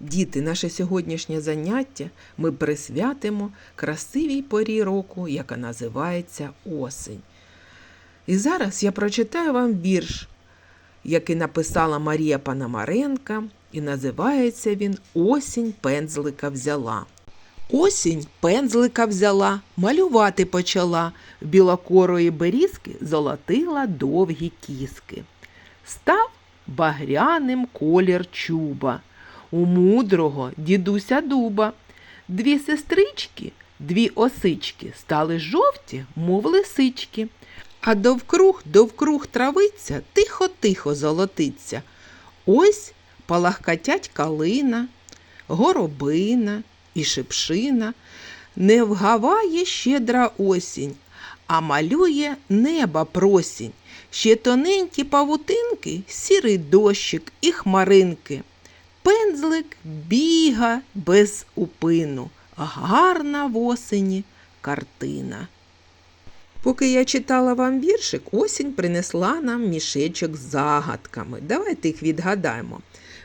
Діти, наше сьогоднішнє заняття ми присвятимо красивій порі року, яка називається осень. І зараз я прочитаю вам вірш, який написала Марія Пономаренка, і називається він Осінь пензлика взяла. Осінь пензлика взяла, малювати почала, в білокорої берізки золотила довгі кіски. Став багряним колір чуба, у мудрого дідуся дуба. Дві сестрички, дві осички стали жовті, мов лисички. А довкруг, довкруг травиця тихо-тихо золотиться. Ось палахкатять калина, горобина і шипшина. Не вгаває щедра осінь, а малює неба просінь. Ще тоненькі павутинки, сірий дощик і хмаринки. Пензлик біга без упину, гарна в осені картина. Поки я читала вам віршик, осінь принесла нам мішечок з загадками. Давайте їх відгадаємо.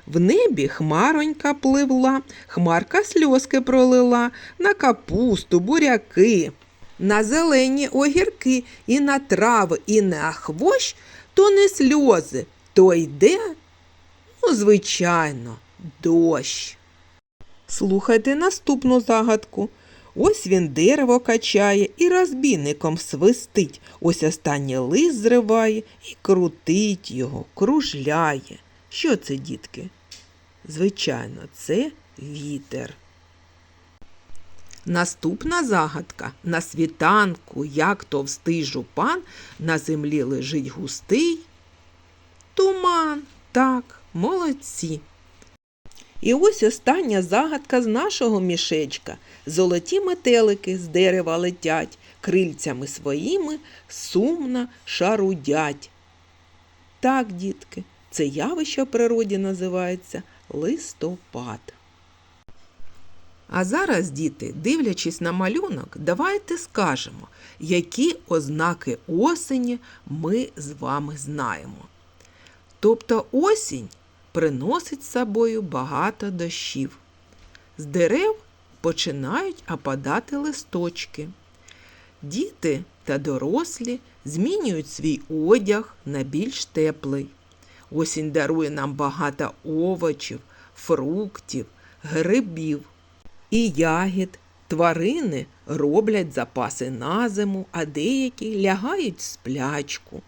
В небі хмаронька пливла, хмарка сльозки пролила, на капусту, буряки, на зелені огірки, і на трави, і на хвощ, то не сльози, то йде, ну, звичайно, дощ. Слухайте наступну загадку. Ось він дерево качає і розбійником свистить. Ось останній лист зриває і крутить його, кружляє. Що це, дітки? Звичайно, це вітер. Наступна загадка. На світанку, як товстий жупан, на землі лежить густий туман. Так, молодці. І ось остання загадка з нашого мішечка. Золоті метелики з дерева летять, крильцями своїми сумно шарудять. Так, дітки, це явище в природі називається листопад. А зараз, діти, дивлячись на малюнок, давайте скажемо, які ознаки осені ми з вами знаємо. Тобто осінь приносить з собою багато дощів. З дерев починають опадати листочки. Діти та дорослі змінюють свій одяг на більш теплий. Осінь дарує нам багато овочів, фруктів, грибів і ягід. Тварини роблять запаси на зиму, а деякі лягають в сплячку.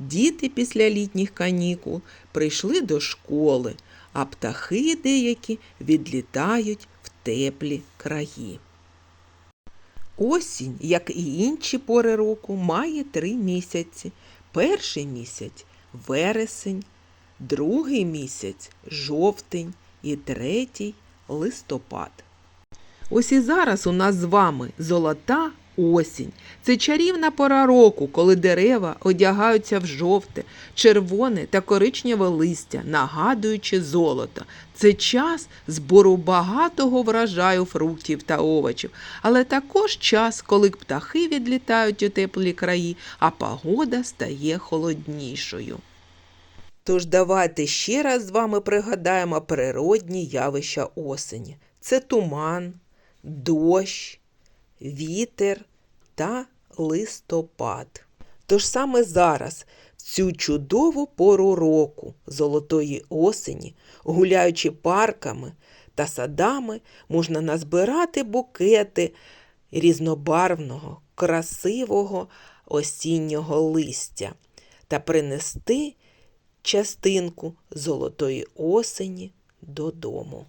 Діти після літніх канікул прийшли до школи, а птахи деякі відлітають в теплі краї. Осінь, як і інші пори року, має три місяці. Перший місяць вересень, другий місяць жовтень і третій листопад. Ось і зараз у нас з вами золота осінь. Це чарівна пора року, коли дерева одягаються в жовте, червоне та коричневе листя, нагадуючи золото. Це час збору багатого врожаю фруктів та овочів, але також час, коли птахи відлітають у теплі краї, а погода стає холоднішою. Тож давайте ще раз з вами пригадаємо природні явища осені. Це туман, дощ, вітер та листопад. Тож саме зараз, в цю чудову пору року, золотої осені, гуляючи парками та садами, можна назбирати букети різнобарвного, красивого осіннього листя та принести частинку золотої осені додому.